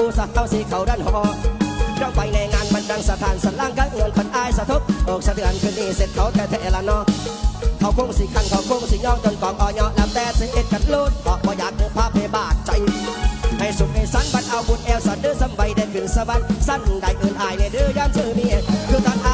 ผู้สักเข้าสีเขาดันหอเราไปในงานบันดังสถานสล่างกันเงินคนอายสะทุกอกสะเทือนคืนนี้เสร็จเขาแต่เทละนอเขาคงสีขันเขาคงสีย่องจนกองอ่อยอแล้วแต่สิเอ็ดกันลุดบอกว่อยากเือภาพเพบาดใจให้สุขให้สันบัดเอาบุญเอวสันเดือสบายได้ขึ้นสวรรค์สั้นได้เอื่นอายในเดือยามเจอมีคือตอน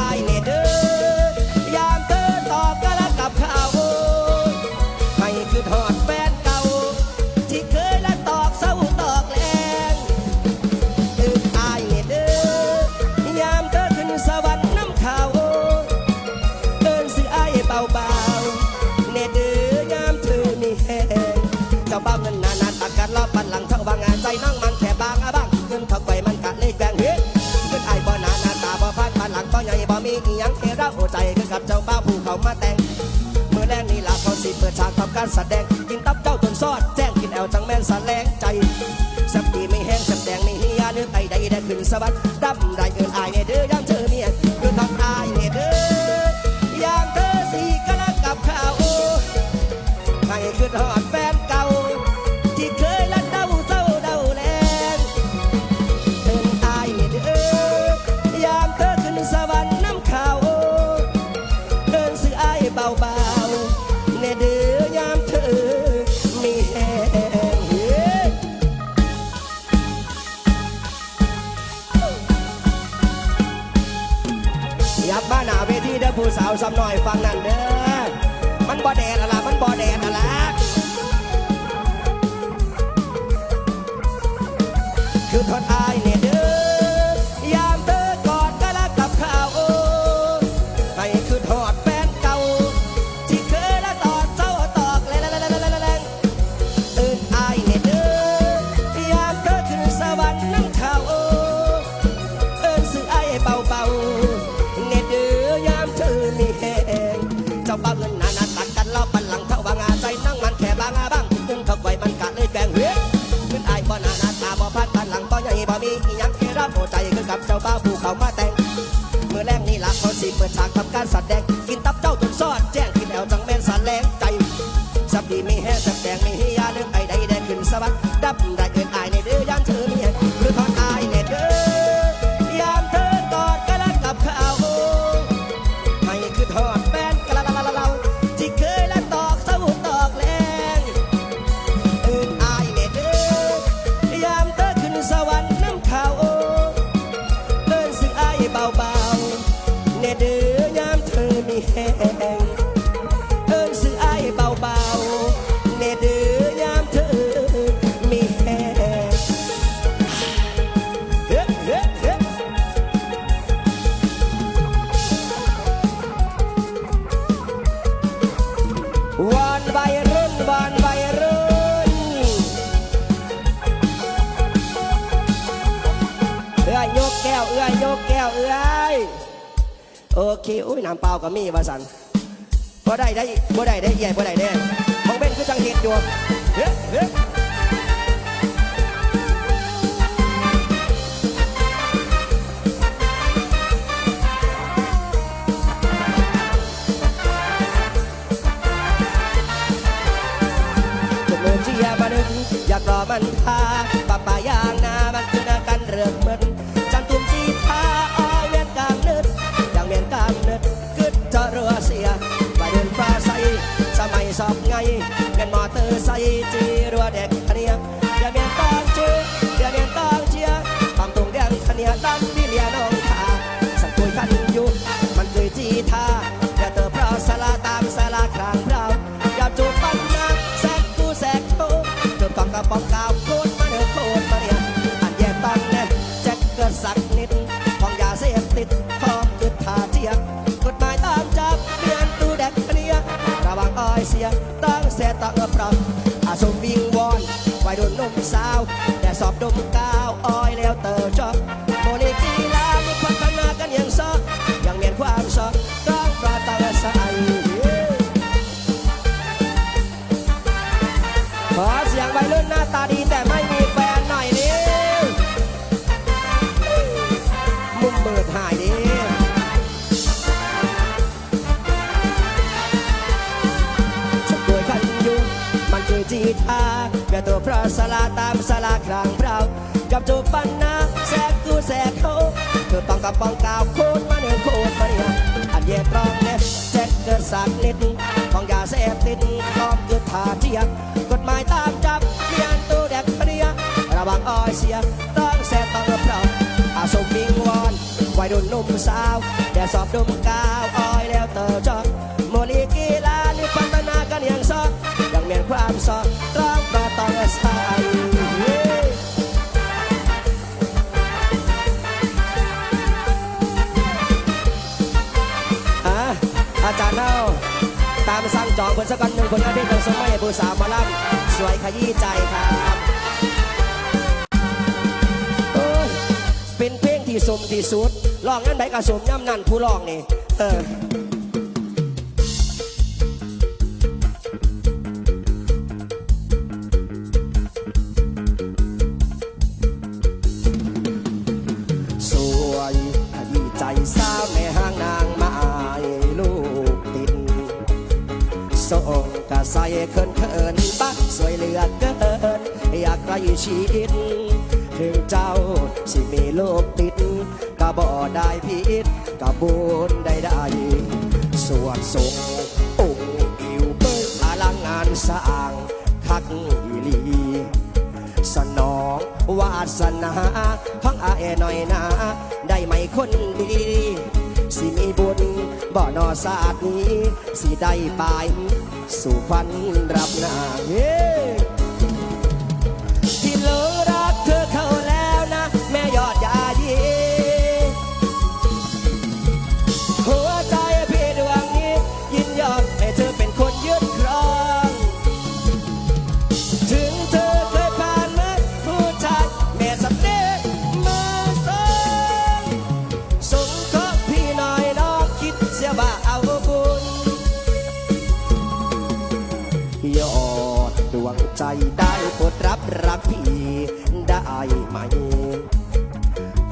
การแสดงกินตับเจ้าจนซอดแจ้งกินแอลจังแม่นสแลงใจแซ่บดีไม่แห้งแซ่บแดงไม่เฮียเนื้อไก่ใดได้ขึ้นสวัสดิ์ดับใด มาหน้าเวทีเด้อผู้สาวสำหน่อยฟังนั่นเด้อมันบ่แดดละมันบ่แดดละ มีแห้งเอิ้นซื้อไอ้เบาๆเนเดือยามเธอมีแห้งเฮ้เฮ้เฮ้วานใบรุ่นวานใบรุ่นเอื้อยยกแก้วเอื้อยยกแก้วเอื้อ โอเคอุ้ยน้ำเปล่าก็มีวาสันบ่ได้ได้บ่ได้ได้ใหญ่บ่ได้ได้มองเบนคือจังเห็ดอยู่เฮ้ society. แสตะเอือปรับอาสมวิงวอนวัยรุ่นนมสาว แต่สอบดมก้าวอ้อยแล้วเติม ทาเพื่อตัวพระสลาตามสลาครางเรากับจูบปันนาแสกกูแสกเขาคือต้องกับปองกาวโคตรมาเนี่ยโคตรมาเนี่ยอันเย่ตรองเนี่ยแจ็คเกิดสักนิดของยาเสพติดตอมเกิดทาเทียบกฎหมายตามจับเรียนตัวเด็กเรียระวังอ้อยเสียต้องแสบต้องกับเราอาสมบิงวอนวัยรุ่นหนุ่มสาวแต่สอบดุมกาวอ้อยแล้วเตอจอ ผลสักวันหนึ่งานเพลงของสมัยผู้สาวหมาลัสวยขยี้ใจครับโอ้ยเป็นเพลงที่สมที่สุดร้องงั้นไหนก็สมย่ำนั่นผู้ร้องนี่ เออสวยขยี้ใจสาวแม่ห้างนางไม้ลูกติดส่ง ใส่เขินเขินบักสวยเหลือเกิน อยากใกล้ชิดถึงเจ้าสิมีโลกติดกะบ่ได้ผิดกะบุญได้ได้สวดส่งองค์อิวเบิกอลังงานสร้างคักอีหลี สนองวาสนาของอาเอหน่อยนะได้ไหมคนดี สิมีบุ บ่อนอศาสตร์นี้สีได้ไปสู่ควันรับหน้า ใจได้โปรดรับรักพี่ได้ไหม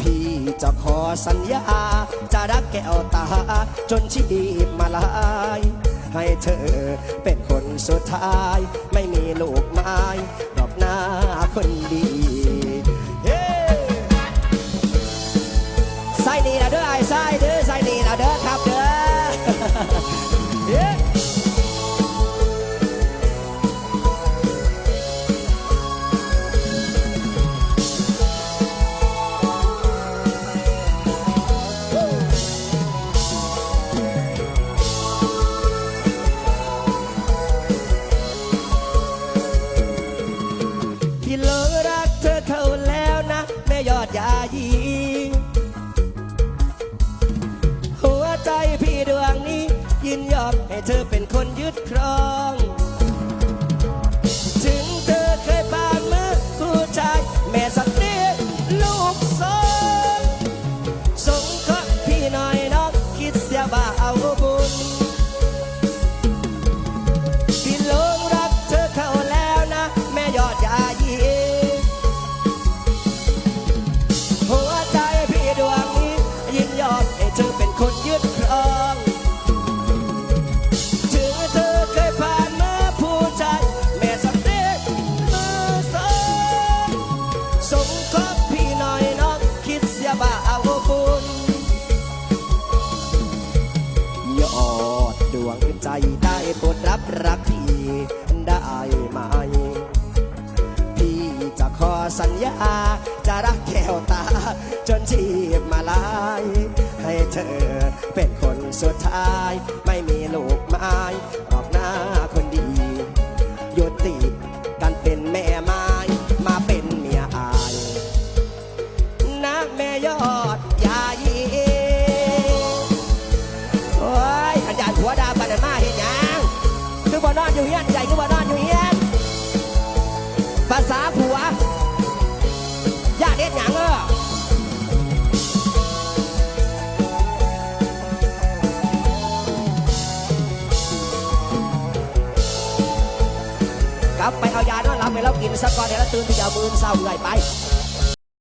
พี่จะขอสัญญา จะรักแก้วตา จนชีพมาลาย ให้เธอเป็นคนสุดท้าย ไม่มีลูกไม้ดอกหน้าคนดีเฮ้ใส่นี่นะเด้อไอ้ใส่เด้อใส่นี่นะเด้อครับเด้อ คนยึดครอง สัญญา จะรักแก้วตา จนชีพมาลาย ให้เธอเป็นคนสุดท้าย ไม่มีลูกไม้ออกหน้าคนดียุติกันเป็นแม่ไม้มาเป็นเมียอายนะแม่ยอดยายีโอ้ยขันยานผัวดาปันมาเห็นยังคือบ่นอนอยู่เฮียนใหญ่คือบ่นอนอยู่เฮียนภาษาผ สักก่อนเดี๋ยวตื่นที่จะมือเศร้าเหนื่อยไป